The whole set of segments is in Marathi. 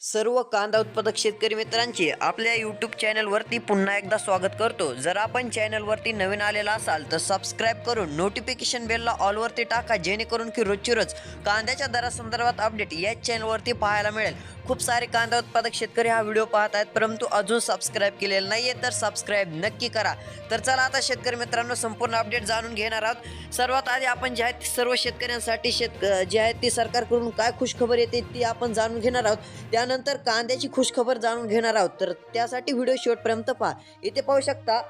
सर्व कांदा उत्पादक शेतकरी मित्रांचे आपल्या यूट्यूब चॅनलवरती पुन्हा एकदा स्वागत करतो. जर आपण चॅनलवरती नवीन आलेला असाल तर सबस्क्राईब करून नोटिफिकेशन बेलला ऑलवरती टाका जेणेकरून की रोजची रोज कांद्याच्या दरासंदर्भात अपडेट याच चॅनलवरती पाहायला मिळेल. खूप सारे कांदा उत्पादक शेतकरी हा व्हिडिओ पाहत आहेत परंतु अजून सबस्क्राईब केलेलं नाही आहे तर सबस्क्राईब नक्की करा. तर चला आता शेतकरी मित्रांनो संपूर्ण अपडेट जाणून घेणार आहोत. सर्वात आधी आपण जे आहेत सर्व शेतकऱ्यांसाठी शेत जे आहेत ती सरकारकडून काय खुशखबर येते ती आपण जाणून घेणार आहोत. त्यानंतर कांद्याची खुशखबर जाणून घेणार आहोत. तर त्यासाठी व्हिडिओ शेवटपर्यंत पहा. इथे पाहू शकता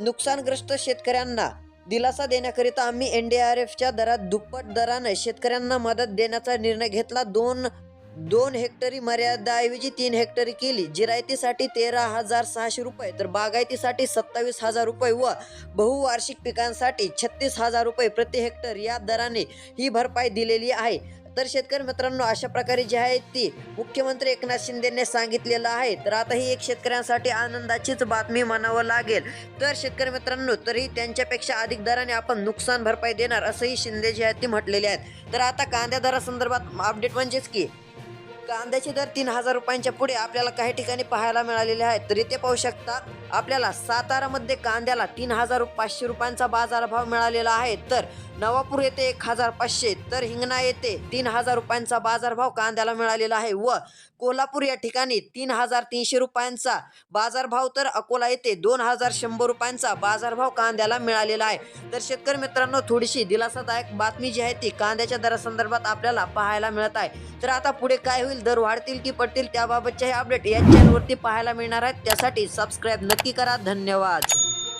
नुकसानग्रस्त शेतकऱ्यांना दिलासा देण्याकरिता आम्ही एन डी आर एफच्या दरात दुप्पट दराने शेतकऱ्यांना मदत देण्याचा निर्णय घेतला. दोन दोन हेक्टरी मर्यादाऐवजी तीन हेक्टरी केली. जिरायतीसाठी तेरा हजार सहाशे रुपये तर बागायतीसाठी सत्तावीस हजार रुपये व बहुवार्षिक पिकांसाठी छत्तीस हजार रुपये प्रति हेक्टर या दराने ही भरपाई दिलेली आहे. तर शेतकरी मित्रांनो अशा प्रकारे जी आहे ती मुख्यमंत्री एकनाथ शिंदेने सांगितलेलं आहे. तर आता ही एक शेतकऱ्यांसाठी आनंदाचीच बातमी म्हणावं लागेल. तर शेतकरी मित्रांनो तरी त्यांच्यापेक्षा अधिक दराने आपण नुकसान भरपाई देणार असंही शिंदे जे आहेत ते म्हटलेले आहेत. तर आता कांद्या दरासंदर्भात अपडेट म्हणजेच की कांद्याचे दर तीन हजार रुपयांच्या पुढे आपल्याला काही ठिकाणी पाहायला मिळालेले आहेत. तर इथे पाहू शकता आपल्याला सातारामध्ये कांद्याला तीन हजार पाचशे रुपयांचा बाजारभाव मिळालेला आहे. तर नवापूर येथे एक हजार पाचशे तर हिंगणा येथे तीन हजार रुपयांचा बाजारभाव कांद्याला मिळालेला आहे व कोल्हापूर या ठिकाणी तीन हजार तीनशे रुपयांचा बाजारभाव तर अकोला येथे दोन हजार शंभर रुपयांचा बाजारभाव कांद्याला मिळालेला आहे. तर शेतकरी मित्रांनो थोडीशी दिलासादायक बातमी जी आहे ती कांद्याच्या दरासंदर्भात आपल्याला पाहायला मिळत आहे. तर आता पुढे काय होईल दर वाढतील की पडतील त्याबाबतच्या हे अपडेट या चॅनलवरती पाहायला मिळणार आहेत. त्यासाठी सबस्क्राईब नक्की करा. धन्यवाद.